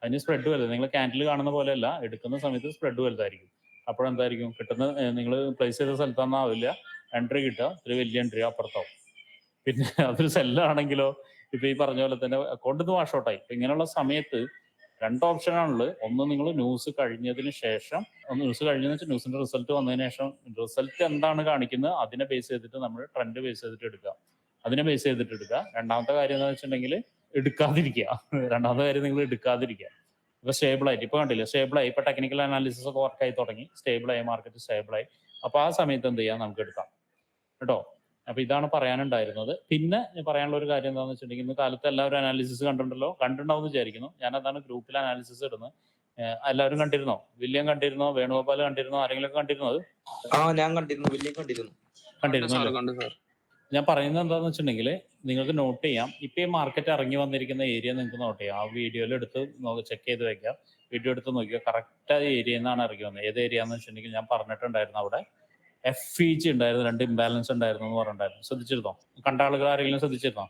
അതിന് സ്പ്രെഡ് വലുത്. നിങ്ങൾ ക്യാൻഡിൽ കാണുന്ന പോലെയല്ല എടുക്കുന്ന സമയത്ത് സ്പ്രെഡ് വലുതായിരിക്കും. അപ്പോഴെന്തായിരിക്കും? കിട്ടുന്ന നിങ്ങൾ പ്ലേസ് ചെയ്ത സ്ഥലത്തൊന്നാവില്ല എൻട്രി കിട്ടുക. ഒരു വലിയ എൻട്രി അപ്പുറത്താവും. പിന്നെ അതൊരു സെല്ലാണെങ്കിലോ ഇപ്പൊ ഈ പറഞ്ഞ പോലെ തന്നെ അക്കൗണ്ട് നിന്ന് വാഷ് ഔട്ടായി ഇങ്ങനെയുള്ള സമയത്ത് രണ്ട് ഓപ്ഷനാണുള്ളത് ഒന്ന് നിങ്ങൾ ന്യൂസ് കഴിഞ്ഞതിന് ശേഷം ന്യൂസ് കഴിഞ്ഞെന്ന് വെച്ചാൽ ന്യൂസിന്റെ റിസൾട്ട് വന്നതിന് ശേഷം റിസൾട്ട് എന്താണ് കാണിക്കുന്നത്? അതിനെ ബേസ് ചെയ്തിട്ട് നമ്മൾ ട്രെൻഡ് ബേസ് ചെയ്തിട്ട് എടുക്കുക. അതിനെ ബേസ് ചെയ്തിട്ട് എടുക്കുക. രണ്ടാമത്തെ കാര്യം എന്താ വെച്ചിട്ടുണ്ടെങ്കിൽ എടുക്കാതിരിക്കുക. രണ്ടാമത്തെ കാര്യം നിങ്ങൾ എടുക്കാതിരിക്കുക. ഇപ്പൊ സ്റ്റേബിൾ ആയിട്ട്. ഇപ്പൊ കണ്ടില്ലേ സ്റ്റേബിൾ ആയി. ഇപ്പൊ ടെക്നിക്കൽ അനാലിസിസ് ഒക്കെ വർക്ക് ആയി തുടങ്ങി. സ്റ്റേബിൾ ആയി മാർക്കറ്റ് സ്റ്റേബിൾ ആയി. അപ്പൊ ആ സമയത്ത് എന്ത് ചെയ്യാം? നമുക്ക് എടുക്കാം. കേട്ടോ? അപ്പൊ ഇതാണ് പറയാനുണ്ടായിരുന്നത്. പിന്നെ ഞാൻ പറയാനുള്ള ഒരു കാര്യം എന്താണെന്ന് വെച്ചിട്ടുണ്ടെങ്കിൽ ഇന്ന് കാലത്ത് എല്ലാവരും അനാലിസിസ് കണ്ടിട്ടുണ്ടല്ലോ? കണ്ടിട്ടുണ്ടാവും എന്ന് വിചാരിക്കുന്നു. ഞാൻ അതാണ് ഗ്രൂപ്പിൽ അനാലിസിസ് ഇടുന്നത്. എല്ലാവരും കണ്ടിരുന്നോ? വില്യം കണ്ടിരുന്നോ? വേണുഗോപാൽ കണ്ടിരുന്നോ? ആരെങ്കിലും കണ്ടിരുന്നോ അത്?
ആ ഞാൻ കണ്ടിരുന്നു. വില്യം കണ്ടിരുന്നു.
കണ്ടിരുന്നു ഞാൻ പറയുന്നത് എന്താണെന്ന് വെച്ചിട്ടുണ്ടെങ്കിൽ നിങ്ങൾക്ക് നോട്ട് ചെയ്യാം. ഇപ്പം ഈ മാർക്കറ്റ് ഇറങ്ങി വന്നിരിക്കുന്ന ഏരിയ നിങ്ങൾക്ക് നോട്ട് ചെയ്യാം. ആ വീഡിയോയിൽ എടുത്ത് ചെക്ക് ചെയ്ത് വെക്കാം. വീഡിയോ എടുത്ത് നോക്കിയാൽ കറക്റ്റ് ആ ഏരിയയിൽ നിന്നാണ് ഇറങ്ങി വന്നത്. ഏത് ഏരിയ എന്ന് വെച്ചിട്ടുണ്ടെങ്കിൽ ഞാൻ പറഞ്ഞിട്ടുണ്ടായിരുന്നു അവിടെ. എഫ് ഇ ജി ഉണ്ടായിരുന്നു. രണ്ട് ഇംബാലൻസ് ഉണ്ടായിരുന്നു എന്ന് പറഞ്ഞിട്ടുണ്ടായിരുന്നു. ശ്രദ്ധിച്ചിരുന്നോ? കണ്ട ആളുകൾ ആരെങ്കിലും ശ്രദ്ധിച്ചിരുന്നോ?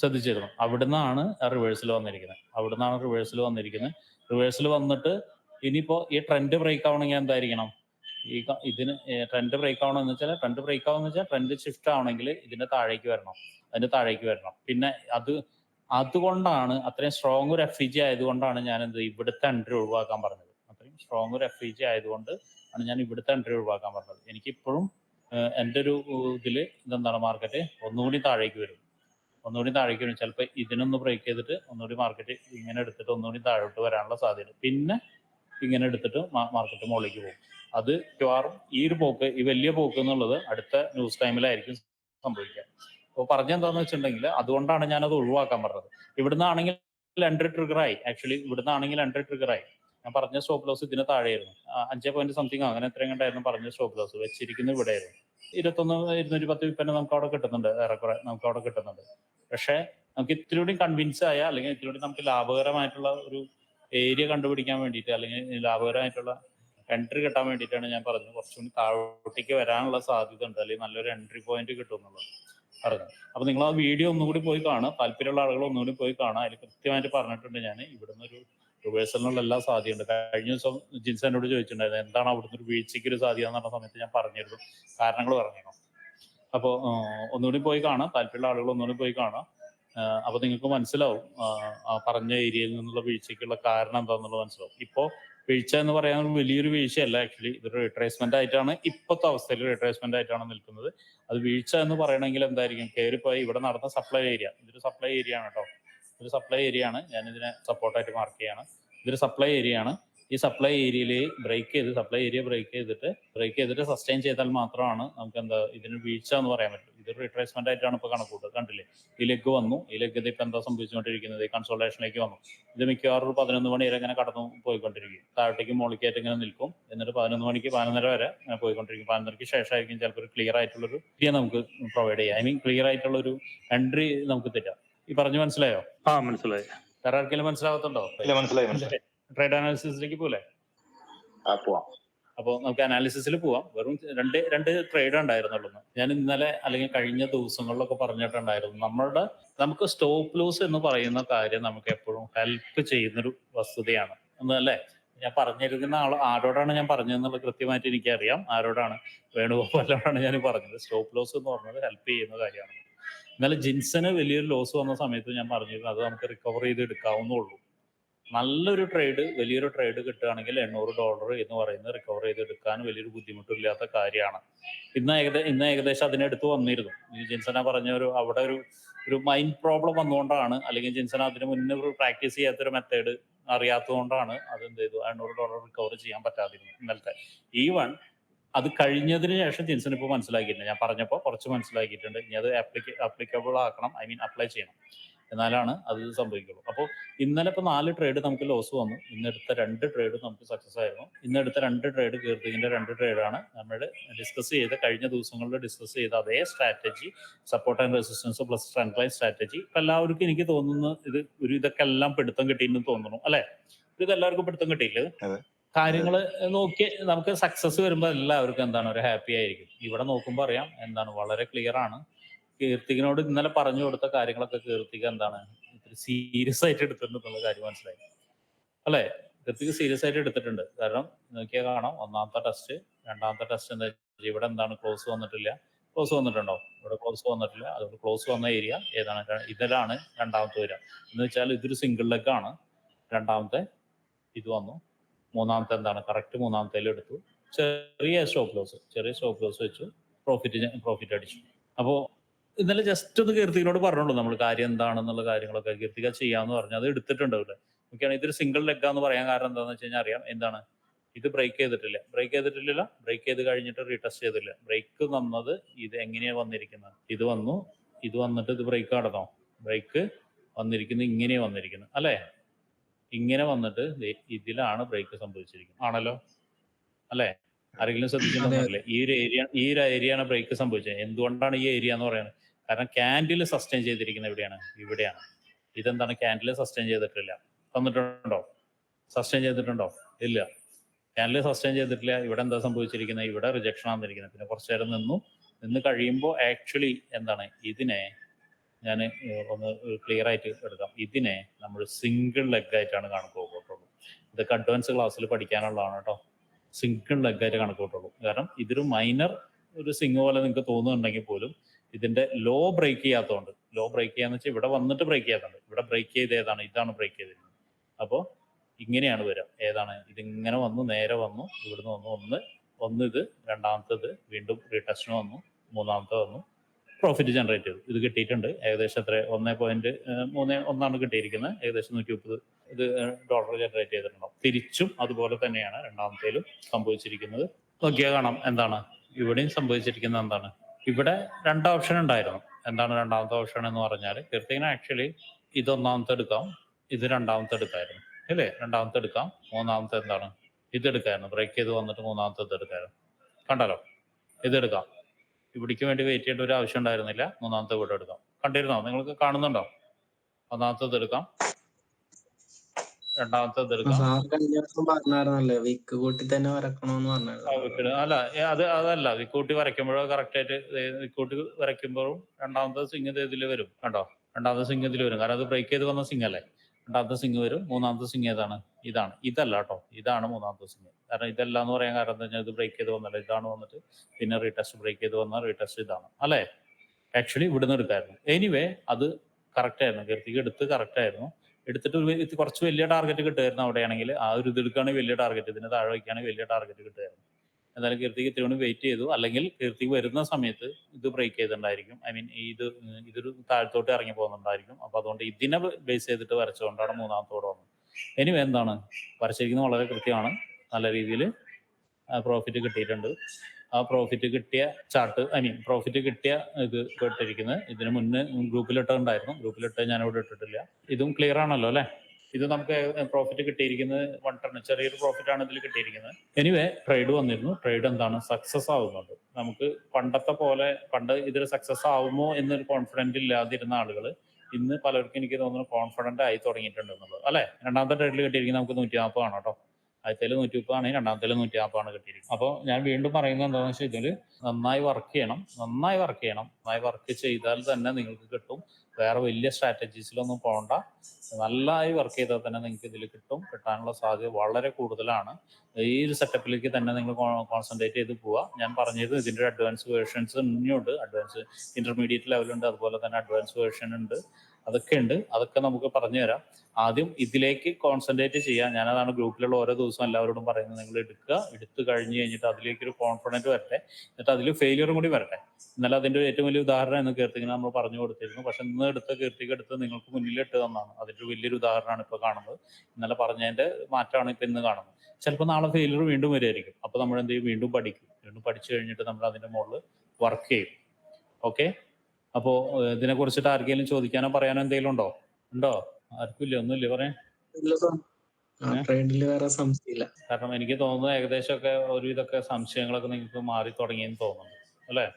ശ്രദ്ധിച്ചിരുന്നു. അവിടുന്നാണ് റിവേഴ്സിൽ വന്നിരിക്കുന്നത് അവിടുന്നാണ് റിവേഴ്സിൽ വന്നിരിക്കുന്നത് റിവേഴ്സിൽ വന്നിട്ട് ഇനിയിപ്പോ ഈ ട്രെൻഡ് ബ്രേക്ക് ആവണമെങ്കിൽ എന്തായിരിക്കണം? ഈ ഇതിന് ട്രെൻഡ് ബ്രേക്ക് ആവണമെന്ന് വെച്ചാൽ ട്രെൻഡ് ബ്രേക്ക് ആവുന്ന വെച്ചാൽ ട്രെൻഡ് ഷിഫ്റ്റ് ആവണമെങ്കിൽ ഇതിന്റെ താഴേക്ക് വരണം. അതിന്റെ താഴേക്ക് വരണം. പിന്നെ അത് അതുകൊണ്ടാണ് അത്രയും സ്ട്രോങ് ഒരു എഫ് ജി ആയതുകൊണ്ടാണ് ഞാൻ എന്ത് ഇവിടുത്തെ എൻട്രി ഒഴിവാക്കാൻ പറഞ്ഞത്. അത്രയും സ്ട്രോങ് ഒരു എഫ് ജി ആയതുകൊണ്ട് ആണ് ഞാൻ ഇവിടുത്തെ എൻട്രി ഒഴിവാക്കാൻ പറഞ്ഞത്. എനിക്കിപ്പോഴും എന്റെ ഒരു ഇതിൽ ഇതെന്താണ് മാർക്കറ്റ് ഒന്നുകൂടി താഴേക്ക് വരും. ഒന്നുകൂടി താഴേക്ക് വരും. ചിലപ്പോൾ ഇതിനൊന്ന് ബ്രേക്ക് ചെയ്തിട്ട് ഒന്നുകൂടി മാർക്കറ്റ് ഇങ്ങനെ എടുത്തിട്ട് ഒന്നുകൂടി താഴോട്ട് വരാനുള്ള സാധ്യത. പിന്നെ ഇങ്ങനെ എടുത്തിട്ട് മാർക്കറ്റ് മുകളിലേക്ക് പോകും. അത് മിക്കവാറും ഈ ഒരു പോക്ക് ഈ വലിയ പോക്ക് എന്നുള്ളത് അടുത്ത ന്യൂസ് ടൈമിലായിരിക്കും സംഭവിക്കുക. അപ്പോൾ പറഞ്ഞെന്താന്ന് വെച്ചിട്ടുണ്ടെങ്കിൽ അതുകൊണ്ടാണ് ഞാനത് ഒഴിവാക്കാൻ പറഞ്ഞത്. ഇവിടുന്ന് ആണെങ്കിൽ എൻട്രി ട്രിഗറായി ആക്ച്വലി ഇവിടുന്ന് ആണെങ്കിൽ എൻട്രി ട്രിഗറായി ഞാൻ പറഞ്ഞ സ്റ്റോപ്പ് ലോസ് ഇതിന് താഴെയായിരുന്നു. അഞ്ചേ പോയിന്റ് സംതിങ് അങ്ങനെ എത്രയും കണ്ടായിരുന്നു പറഞ്ഞ സ്റ്റോപ്പ് ലോസ് വെച്ചിരിക്കുന്നത് ഇവിടെയായിരുന്നു. ഇരുപത്തൊന്ന് ഇരുന്നൂറ്റി പത്ത് വിൽപ്പന നമുക്ക് അവിടെ കിട്ടുന്നുണ്ട്. ഏറെക്കുറെ നമുക്ക് അവിടെ കിട്ടുന്നുണ്ട്. പക്ഷേ നമുക്ക് ഇത്തിരി കൂടി കൺവിൻസ് ആയ അല്ലെങ്കിൽ ഇത്തിരി കൂടി നമുക്ക് ലാഭകരമായിട്ടുള്ള ഒരു ഏരിയ കണ്ടുപിടിക്കാൻ വേണ്ടിയിട്ട് അല്ലെങ്കിൽ ലാഭകരമായിട്ടുള്ള എൻട്രി കിട്ടാൻ വേണ്ടിയിട്ടാണ് ഞാൻ പറഞ്ഞത്. കുറച്ചുകൂടി താഴോട്ടേക്ക് വരാനുള്ള സാധ്യത ഉണ്ട്. അല്ലെങ്കിൽ നല്ലൊരു എൻട്രി പോയിന്റ് കിട്ടും എന്നുള്ളത് പറഞ്ഞു അപ്പൊ നിങ്ങൾ ആ വീഡിയോ ഒന്നുകൂടി പോയി കാണുക. താല്പര്യമുള്ള ആളുകൾ ഒന്നുകൂടി പോയി കാണുക. അതിൽ കൃത്യമായിട്ട് പറഞ്ഞിട്ടുണ്ട് ഞാൻ. ഇവിടുന്ന് ഒരു റിവേഴ്സലിനുള്ള എല്ലാ സാധ്യതയുണ്ട്. കഴിഞ്ഞ ദിവസം ജിൻസ് എന്നോട് ചോദിച്ചിട്ടുണ്ടായിരുന്നു എന്താണ് അവിടുന്ന് ഒരു വീഴ്ചയ്ക്ക് ഒരു സാധ്യത? എന്ന് പറഞ്ഞ സമയത്ത് ഞാൻ പറഞ്ഞിരുന്നു. കാരണങ്ങൾ പറഞ്ഞിരുന്നു. അപ്പോൾ ഒന്നുകൂടി പോയി കാണാം താല്പര്യമുള്ള ആളുകൾ ഒന്നുകൂടി പോയി കാണാം അപ്പോൾ അപ്പൊ നിങ്ങൾക്ക് മനസ്സിലാവും പറഞ്ഞ ഏരിയയിൽ നിന്നുള്ള വീഴ്ചയ്ക്കുള്ള കാരണം എന്താണെന്നുള്ളത് മനസ്സിലാവും. ഇപ്പോ വീഴ്ച എന്ന് പറയാൻ വലിയൊരു വീഴ്ചയല്ല ആക്ച്വലി ഇതൊരു റിട്രേസ്മെന്റ് ആയിട്ടാണ് ഇപ്പോഴത്തെ അവസ്ഥയിൽ റിട്രേസ്മെന്റ് ആയിട്ടാണ് നിൽക്കുന്നത്. അത് വീഴ്ച എന്ന് പറയണമെങ്കിൽ എന്തായിരിക്കും? കയറിപ്പോയി ഇവിടെ നടന്ന സപ്ലൈ ഏരിയ ഇതൊരു സപ്ലൈ ഏരിയ ആണ് കേട്ടോ. ഇതൊരു സപ്ലൈ ഏരിയ ആണ്. ഞാൻ ഇതിനെ സപ്പോർട്ടായിട്ട് മാർക്ക് ചെയ്യാണ്. ഇതൊരു സപ്ലൈ ഏരിയ ആണ്. ഈ സപ്ലൈ ഏരിയയിൽ ബ്രേക്ക് ചെയ്ത് സപ്ലൈ ഏരിയ ബ്രേക്ക് ചെയ്തിട്ട് ബ്രേക്ക് ചെയ്തിട്ട് സസ്റ്റെയിൻ ചെയ്താൽ മാത്രമാണ് നമുക്ക് എന്താ ഇതിന് വീഴ്ച എന്ന് പറയാൻ പറ്റും. ഇതൊരു റിട്രേസ്മെന്റ് ആയിട്ടാണ് ഇപ്പൊ കണക്കൂട്ടുക. കണ്ടില്ലേ? ഈ ലെഗ് വന്നു. ഈ ലെഗ് ഇപ്പൊ എന്താ സംഭവിച്ചുകൊണ്ടിരിക്കുന്നത്? ഈ കൺസോൾട്ടേഷനിലേക്ക് വന്നു. ഇത് മിക്കവാറും ഒരു പതിനൊന്ന് മണി വരെ ഇങ്ങനെ കടന്നു പോയിക്കൊണ്ടിരിക്കും. താഴത്തേക്ക് മുകളിലേക്കായിട്ട് ഇങ്ങനെ നിൽക്കും. എന്നിട്ട് പതിനൊന്ന് മണിക്ക് പതിനൊന്നര വരെ പോയിക്കൊണ്ടിരിക്കും. പതിനൊന്നരയ്ക്ക് ശേഷമായിരിക്കും ചിലപ്പോൾ ഒരു ക്ലിയർ ആയിട്ടുള്ളൊരു ഏരിയ നമുക്ക് പ്രൊവൈഡ് ചെയ്യാം. ഐ മീൻ ക്ലിയർ ആയിട്ടുള്ള ഒരു എൻട്രി നമുക്ക് തരാം. ഈ പറഞ്ഞു മനസ്സിലായോ?
ആ മനസ്സിലായി.
വേറെ ആർക്കെങ്കിലും മനസ്സിലാവത്തുണ്ടോ?
ഇല്ല മനസ്സിലായി മനസ്സിലായി.
ട്രേഡ് അനാലിസിസിലേക്ക് പോലെ
ആ പോവാം.
അപ്പോൾ നമുക്ക് അനാലിസിസിൽ പോവാം. വെറും രണ്ട് രണ്ട് ട്രേഡ് ഉണ്ടായിരുന്നുള്ളൂ ഞാൻ ഇന്നലെ അല്ലെങ്കിൽ കഴിഞ്ഞ ദിവസങ്ങളിലൊക്കെ പറഞ്ഞിട്ടുണ്ടായിരുന്നു. നമ്മളുടെ നമുക്ക് സ്റ്റോപ്പ് ലോസ് എന്ന് പറയുന്ന കാര്യം നമുക്ക് എപ്പോഴും ഹെൽപ്പ് ചെയ്യുന്നൊരു വസ്തുതയാണ്. എന്നല്ലേ ഞാൻ പറഞ്ഞിരിക്കുന്ന ആൾ ആരോടാണ് ഞാൻ പറഞ്ഞതെന്നുള്ളത് കൃത്യമായിട്ട് എനിക്കറിയാം. ആരോടാണ്? വേണുഗോപാലോടാണ് ഞാൻ പറഞ്ഞത്. സ്റ്റോപ്പ് ലോസ് എന്ന് പറഞ്ഞത് ഹെൽപ്പ് ചെയ്യുന്ന കാര്യമാണ്. എന്നാലും ജിൻസന് വലിയൊരു ലോസ് വന്ന സമയത്ത് ഞാൻ പറഞ്ഞിരുന്നു. അത് നമുക്ക് റിക്കവർ ചെയ്ത് എടുക്കാവുന്നുള്ളൂ നല്ലൊരു ട്രേഡ് വലിയൊരു ട്രേഡ് കിട്ടുകയാണെങ്കിൽ എണ്ണൂറ് ഡോളർ എന്ന് പറയുന്നത് റിക്കവർ ചെയ്തെടുക്കാൻ വലിയൊരു ബുദ്ധിമുട്ടില്ലാത്ത കാര്യമാണ്. ഇന്ന് ഏകദേശം ഇന്ന് ഏകദേശം അതിനടുത്ത് വന്നിരുന്നു. ജിൻസന പറഞ്ഞ ഒരു അവിടെ ഒരു ഒരു മൈൻഡ് പ്രോബ്ലം വന്നുകൊണ്ടാണ് അല്ലെങ്കിൽ ജിൻസന അതിന് മുന്നേ ഒരു പ്രാക്ടീസ് ചെയ്യാത്തൊരു മെത്തേഡ് അറിയാത്തതുകൊണ്ടാണ് അത് എന്ത് ചെയ്തു? എണ്ണൂറ് ഡോളർ റിക്കവർ ചെയ്യാൻ പറ്റാതിരുന്നു ഇന്നലത്തെ. ഈവൺ അത് കഴിഞ്ഞതിന് ശേഷം ജിൻസൺ ഇപ്പോൾ മനസ്സിലാക്കിയിട്ടുണ്ട്. ഞാൻ പറഞ്ഞപ്പോൾ കുറച്ച് മനസ്സിലാക്കിയിട്ടുണ്ട്. ഇനി അത് ആപ്ലിക്ക ആക്കണം. ഐ മീൻ അപ്ലൈ ചെയ്യണം. എന്നാലാണ് അത് സംഭവിക്കുള്ളൂ. അപ്പോൾ ഇന്നലെ ഇപ്പോൾ നാല് ട്രേഡ് നമുക്ക് ലോസ് വന്നു. ഇന്നെടുത്ത രണ്ട് ട്രേഡ് നമുക്ക് സക്സസ് ആയിരുന്നു. ഇന്നെടുത്ത രണ്ട് ട്രേഡ് കീർത്തിന്റെ രണ്ട് ട്രേഡാണ് നമ്മൾ ഡിസ്കസ് ചെയ്ത കഴിഞ്ഞ ദിവസങ്ങളിൽ ഡിസ്കസ് ചെയ്ത അതേ strategy support and resistance plus strength line strategy ഇപ്പം എല്ലാവർക്കും എനിക്ക് തോന്നുന്നു ഇത് ഒരു ഇതൊക്കെ എല്ലാം പിടുത്തം കിട്ടിയെന്ന് തോന്നുന്നു അല്ലേ? ഇത് എല്ലാവർക്കും പിടുത്തം കിട്ടിയില്ല. കാര്യങ്ങൾ നോക്കി നമുക്ക് സക്സസ് വരുമ്പോൾ എല്ലാവർക്കും എന്താണ്? ഒരു ഹാപ്പി ആയിരിക്കും. ഇവിടെ നോക്കുമ്പോൾ അറിയാം എന്താണ്? വളരെ ക്ലിയർ ആണ്. കീർത്തികിനോട് ഇന്നലെ പറഞ്ഞു കൊടുത്ത കാര്യങ്ങളൊക്കെ കീർത്തിക എന്താണ് സീരിയസ് ആയിട്ട് എടുത്തിട്ടുണ്ട് കാര്യം മനസ്സിലായി. അല്ലേ? കീർത്തിക സീരിയസ് ആയിട്ട് എടുത്തിട്ടുണ്ട്. കാരണം നോക്കിയാൽ കാണാം. ഒന്നാമത്തെ ടെസ്റ്റ് രണ്ടാമത്തെ ടെസ്റ്റ് എന്താ ഇവിടെ എന്താണ് ക്ലോസ് വന്നിട്ടില്ല. ക്ലോസ് വന്നിട്ടുണ്ടോ? ഇവിടെ ക്ലോസ് വന്നിട്ടില്ല. അതുകൊണ്ട് ക്ലോസ് വന്ന ഏരിയ ഏതാണ്? ഇതിലാണ് രണ്ടാമത്തെ വരിക. എന്ന് വെച്ചാൽ ഇതൊരു സിംഗിൾ ലെഗ് ആണ്. രണ്ടാമത്തെ ഇത് വന്നു. മൂന്നാമത്തെ എന്താണ്? കറക്റ്റ് മൂന്നാമത്തേൽ എടുത്തു. ചെറിയ സ്റ്റോപ്പ് ലോസ് ചെറിയ സ്റ്റോപ്പ് ലോസ് വെച്ചു. പ്രോഫിറ്റ് പ്രോഫിറ്റ് അടിച്ചു. അപ്പോൾ ഇന്നലെ ജസ്റ്റ് ഒന്ന് കീർത്തികനോട് പറഞ്ഞോളൂ നമ്മൾ കാര്യം എന്താണെന്നുള്ള കാര്യങ്ങളൊക്കെ കീർത്തിക ചെയ്യാന്ന് പറഞ്ഞു. അത് എടുത്തിട്ടുണ്ട് ഇവിടെ നോക്കിയാണ് ഇതൊരു സിംഗിൾ ലെഗ് എന്ന് പറയാൻ കാരണം എന്താണെന്ന് വെച്ച് കഴിഞ്ഞാൽ അറിയാം. എന്താണ്? ഇത് ബ്രേക്ക് ചെയ്തിട്ടില്ല. ബ്രേക്ക് ചെയ്തിട്ടില്ല ബ്രേക്ക് ചെയ്ത് കഴിഞ്ഞിട്ട് റീടെസ്റ്റ് ചെയ്തില്ല. ബ്രേക്ക് വന്നത് ഇത് എങ്ങനെയാ വന്നിരിക്കുന്നത്? ഇത് വന്നു. ഇത് വന്നിട്ട് ഇത് ബ്രേക്ക് നടന്നോ? ബ്രേക്ക് വന്നിരിക്കുന്നത് ഇങ്ങനെയാ വന്നിരിക്കുന്നത്. അല്ലേ? ഇങ്ങനെ വന്നിട്ട് ഇതിലാണ് ബ്രേക്ക് സംഭവിച്ചിരിക്കുന്നത്. ആണല്ലോ? അല്ലേ? ആരെങ്കിലും ശ്രദ്ധിക്കുന്നുണ്ടല്ലേ ഈ ഒരു ഏരിയ ഈ ഒരു ഏരിയയാണ് ബ്രേക്ക് സംഭവിച്ചത്. എന്തുകൊണ്ടാണ് ഈ ഏരിയ എന്ന് പറയുന്നത്? കാരണം ക്യാൻഡിൽ സസ്റ്റെയിൻ ചെയ്തിരിക്കുന്നത് എവിടെയാണ്? ഇവിടെയാണ്. ഇതെന്താണ് ക്യാൻഡിൽ സസ്റ്റെയിൻ ചെയ്തിട്ടില്ല? തന്നിട്ടുണ്ടോ? സസ്റ്റെയിൻ ചെയ്തിട്ടുണ്ടോ? ഇല്ല. ക്യാൻഡിൽ സസ്റ്റെയിൻ ചെയ്തിട്ടില്ല. ഇവിടെ എന്താ സംഭവിച്ചിരിക്കുന്നത്? ഇവിടെ റിജക്ഷൻ ആണെന്നിരിക്കുന്നത് പിന്നെ കുറച്ചു നേരം നിന്നു. നിന്ന് കഴിയുമ്പോൾ ആക്ച്വലി എന്താണ്? ഇതിനെ ഞാൻ ഒന്ന് ക്ലിയർ ആയിട്ട് എടുക്കാം. ഇതിനെ നമ്മൾ സിംഗിൾ ലെഗ് ആയിട്ടാണ് കാണുമ്പോൾ കൂട്ടുള്ളൂ ഇതൊക്കെ അഡ്വാൻസ് ക്ലാസ്സിൽ പഠിക്കാനുള്ളതാണ് കേട്ടോ. സിംഗിൾ ലെഗ് കണക്കൂട്ടുള്ളൂ. കണക്ക് കൂട്ടുള്ളൂ കാരണം ഇതൊരു മൈനർ ഒരു സിംഗ് പോലെ നിങ്ങൾക്ക് തോന്നുന്നുണ്ടെങ്കിൽ പോലും ഇതിന്റെ ലോ ബ്രേക്ക് ചെയ്യാത്തതുകൊണ്ട് ലോ ബ്രേക്ക് ചെയ്യാന്ന് വെച്ചാൽ ഇവിടെ വന്നിട്ട് ബ്രേക്ക് ചെയ്യാത്തതുണ്ട് ഇവിടെ ബ്രേക്ക് ചെയ്ത് ഏതാണ് ഇതാണ് ബ്രേക്ക് ചെയ്തിരിക്കുന്നത് അപ്പോൾ ഇങ്ങനെയാണ് വരിക. ഏതാണ് ഇതിങ്ങനെ വന്നു നേരെ വന്നു ഇവിടുന്ന് വന്നു ഒന്ന് ഒന്ന് ഇത് രണ്ടാമത്തത് വീണ്ടും റീടെസ്റ്റിന് വന്നു മൂന്നാമത്തെ വന്നു പ്രോഫിറ്റ് ജനറേറ്റ് ചെയ്തു. ഇത് കിട്ടിയിട്ടുണ്ട്. ഏകദേശം എത്ര? ഒന്ന് പോയിന്റ് മൂന്ന് ഒന്നാണ് കിട്ടിയിരിക്കുന്നത്. ഏകദേശം നൂറ്റി മുപ്പത് ഇത് ഡോളർ ജനറേറ്റ് ചെയ്തിട്ടുണ്ടാവും തിരിച്ചും അതുപോലെ തന്നെയാണ് രണ്ടാമത്തേലും സംഭവിച്ചിരിക്കുന്നത്. നോക്കിയാൽ കാണാം എന്താണ്. ഇവിടെയും സംഭവിച്ചിരിക്കുന്നത് എന്താണ്. ഇവിടെ രണ്ട് ഓപ്ഷൻ ഉണ്ടായിരുന്നു. എന്താണ് രണ്ടാമത്തെ ഓപ്ഷൻ എന്ന് പറഞ്ഞാൽ കീർത്തിന് ആക്ച്വലി ഇത് ഒന്നാമത്തെ എടുക്കാം. ഇത് രണ്ടാമത്തെ എടുക്കായിരുന്നു അല്ലേ? രണ്ടാമത്തെ എടുക്കാം. മൂന്നാമത്തെ എന്താണ്? ഇത് എടുക്കായിരുന്നു. ബ്രേക്ക് ചെയ്ത് വന്നിട്ട് മൂന്നാമത്തെ ഇത് എടുക്കായിരുന്നു. കണ്ടല്ലോ? ഇത് എടുക്കാം. ഇവിടേക്ക് വേണ്ടി വെയിറ്റ് ചെയ്യേണ്ട ഒരു ആവശ്യം ഉണ്ടായിരുന്നില്ല. മൂന്നാമത്തെ വീട് എടുക്കാം. കണ്ടിരുന്നോ? നിങ്ങൾക്ക് കാണുന്നുണ്ടോ? ഒന്നാമത്തത് എടുക്കാം. രണ്ടാമത്തത് എടുക്കാം.
വിക്ക് കൂട്ടി തന്നെ
അല്ല അത് അതല്ല. വിക്കൂട്ടി വരയ്ക്കുമ്പോഴോ കറക്റ്റ് ആയിട്ട് വിക്ക് വിക്കൂട്ടി വരയ്ക്കുമ്പോഴും രണ്ടാമത്തെ സിംഗ് ഇതിൽ വരും. കണ്ടോ? രണ്ടാമത്തെ സിംഗ് ഇതിൽ വരും. കാരണം അത് ബ്രേക്ക് ചെയ്ത് വന്ന സിംഗ് അല്ലേ രണ്ടാമത്തെ സിംഗ് വരും. മൂന്നാമത്തെ സിംഗ് ഏതാണ്? ഇതാണ്. ഇതല്ല കേട്ടോ ഇതാണ് മൂന്നാമത്തെ സിംഗ് കാരണം ഇതല്ല എന്ന് പറയാൻ കാരണം എന്താ ഇത് ബ്രേക്ക് ചെയ്ത് വന്നല്ല. ഇതാണ് വന്നിട്ട് പിന്നെ റീടെസ്റ്റ് ബ്രേക്ക് ചെയ്ത് വന്നാൽ റീടെസ്റ്റ് ഇതാണ്. അല്ലേ? ആക്ച്വലി ഇവിടുന്ന് എടുക്കായിരുന്നു എനിവേ അത് കറക്റ്റ് ആയിരുന്നു. കീർത്തിക്ക് എടുത്ത് കറക്റ്റ് ആയിരുന്നു. എടുത്തിട്ട് കുറച്ച് വലിയ ടാർഗറ്റ് കിട്ടുമായിരുന്നു അവിടെയാണെങ്കിൽ. ആ ഒരു ഇത് എടുക്കുകയാണെങ്കിൽ വലിയ ടാർഗറ്റ് ഇതിന് താഴെ വയ്ക്കുകയാണെങ്കിൽ വലിയ ടാർഗറ്റ് കിട്ടുമായിരുന്നു. എന്തായാലും കീർത്തിക്ക് ഇത്തിരി വെയിറ്റ് ചെയ്തു. അല്ലെങ്കിൽ കീർത്തി വരുന്ന സമയത്ത് ഇത് ബ്രേക്ക് ചെയ്തിട്ടുണ്ടായിരിക്കും. ഐ മീൻ ഇത് ഇതൊരു താഴ്ത്തോട്ട് ഇറങ്ങി പോകുന്നുണ്ടായിരിക്കും. അപ്പൊ അതുകൊണ്ട് ഇതിനെ ബേസ് ചെയ്തിട്ട് വരച്ചുകൊണ്ടാണ് മൂന്നാമത്തോടെ വന്നത്. ഇനി എന്താണ്? വരച്ചിരിക്കുന്നത് വളരെ കൃത്യമാണ്. നല്ല രീതിയിൽ പ്രോഫിറ്റ് കിട്ടിയിട്ടുണ്ട്. ആ പ്രോഫിറ്റ് കിട്ടിയ ചാർട്ട് ഐ മീൻ പ്രോഫിറ്റ് കിട്ടിയ ഇത് ഇട്ടിരിക്കുന്നത് ഇതിന് മുന്നേ ഗ്രൂപ്പിലിട്ടുണ്ടായിരുന്നു ഗ്രൂപ്പിലിട്ട് ഞാനിവിടെ ഇട്ടിട്ടില്ല. ഇതും ക്ലിയർ ആണല്ലോ അല്ലെ? ഇത് നമുക്ക് പ്രോഫിറ്റ് കിട്ടിയിരിക്കുന്നത് വൺ ടൺ ചെറിയൊരു പ്രോഫിറ്റ് ആണ് ഇതിൽ കിട്ടിയിരിക്കുന്നത്. എനിവേ ട്രേഡ് വന്നിരുന്നു. ട്രേഡ് എന്താണ്? സക്സസ് ആവുന്നുണ്ട്. നമുക്ക് പണ്ടത്തെ പോലെ പണ്ട് ഇതിൽ സക്സസ് ആവുമോ എന്നൊരു കോൺഫിഡന്റ് ഇല്ലാതിരുന്ന ആളുകൾ ഇന്ന് പലർക്കും എനിക്ക് തോന്നുന്നു കോൺഫിഡന്റ് ആയി തുടങ്ങിയിട്ടുണ്ട് എന്നുള്ളത്. അല്ലെ? രണ്ടാമത്തെ ട്രേഡിൽ കിട്ടിയിരിക്കുന്നത് നമുക്ക് നൂറ്റി ആണ് കേട്ടോ. ആദ്യത്തേൽ നൂറ്റി മുപ്പതാണെങ്കിൽ രണ്ടാമത്തേൽ നൂറ്റി നാൽപ്പതാണ് കിട്ടിയിരിക്കുന്നത്. അപ്പോൾ ഞാൻ വീണ്ടും പറയുന്നത് എന്താണെന്ന് വെച്ച് കഴിഞ്ഞാൽ നന്നായി വർക്ക് ചെയ്യണം. നന്നായി വർക്ക് ചെയ്യണം. നന്നായി വർക്ക് ചെയ്താൽ തന്നെ നിങ്ങൾക്ക് കിട്ടും. വേറെ വലിയ സ്ട്രാറ്റജീസിലൊന്നും പോകണ്ട നല്ലതായി വർക്ക് ചെയ്താൽ തന്നെ നിങ്ങൾക്ക് ഇതിൽ കിട്ടും. കിട്ടാനുള്ള സാധ്യത വളരെ കൂടുതലാണ്. ഈ ഒരു സെറ്റപ്പിലേക്ക് തന്നെ നിങ്ങൾ കോൺസെൻട്രേറ്റ് ചെയ്ത് പോവുക ഞാൻ പറഞ്ഞത് ഇതിന്റെ അഡ്വാൻസ് വേർഷൻസ് ഇനിയുണ്ട്. അഡ്വാൻസ് ഇന്റർമീഡിയറ്റ് ലെവലുണ്ട് അതുപോലെ തന്നെ അഡ്വാൻസ് വേർഷൻ ഉണ്ട്. അതൊക്കെ ഉണ്ട്. അതൊക്കെ നമുക്ക് പറഞ്ഞു തരാം. ആദ്യം ഇതിലേക്ക് കോൺസെൻട്രേറ്റ് ചെയ്യുക ഞാനതാണ് ഗ്രൂപ്പിലുള്ള ഓരോ ദിവസവും എല്ലാവരോടും പറയുന്നത് നിങ്ങൾ എടുക്കുക എടുത്തു കഴിഞ്ഞ് കഴിഞ്ഞിട്ട് അതിലേക്ക് ഒരു കോൺഫിഡന്റ് വരട്ടെ. എന്നിട്ട് അതിൽ ഫെയിലിയറും കൂടി വരട്ടെ. എന്നാലും അതിന്റെ ഏറ്റവും വലിയ ഉദാഹരണം എന്ന് കീർത്തിങ്ങനെ നമ്മൾ പറഞ്ഞു കൊടുത്തിരുന്നു. പക്ഷെ ഇന്ന് എടുത്ത കീർത്തിക്ക് എടുത്ത് നിങ്ങൾക്ക് മുന്നിൽ ഇട്ട് തന്നാണ്. അതിന്റെ വലിയൊരു ഉദാഹരണമാണ് ഇപ്പോൾ കാണുന്നത്. ഇന്നലെ പറഞ്ഞതിന്റെ മാറ്റമാണ് ഇപ്പോൾ ഇന്ന് കാണുന്നത്. ചിലപ്പോൾ നാളെ ഫെയിലിയർ വീണ്ടും വരുമായിരിക്കും അപ്പോൾ നമ്മൾ എന്ത് ചെയ്യും? വീണ്ടും പഠിക്കും. വീണ്ടും പഠിച്ചു കഴിഞ്ഞിട്ട് നമ്മൾ അതിന്റെ മുകളിൽ വർക്ക് ചെയ്യും. ഓക്കെ അപ്പോ ഇതിനെ കുറിച്ചിട്ട് ആർക്കെങ്കിലും ചോദിക്കാനോ പറയാനോ എന്തെങ്കിലും ഉണ്ടോ? ഉണ്ടോ? ആർക്കില്ല ഒന്നുമില്ല. പറയാൻ കാരണം എനിക്ക് തോന്നുന്നു ഏകദേശം ഒക്കെ ഒരു ഇതൊക്കെ സംശയങ്ങളൊക്കെ നിങ്ങൾക്ക് മാറി തുടങ്ങിയെന്ന് തോന്നുന്നു. അല്ലേ?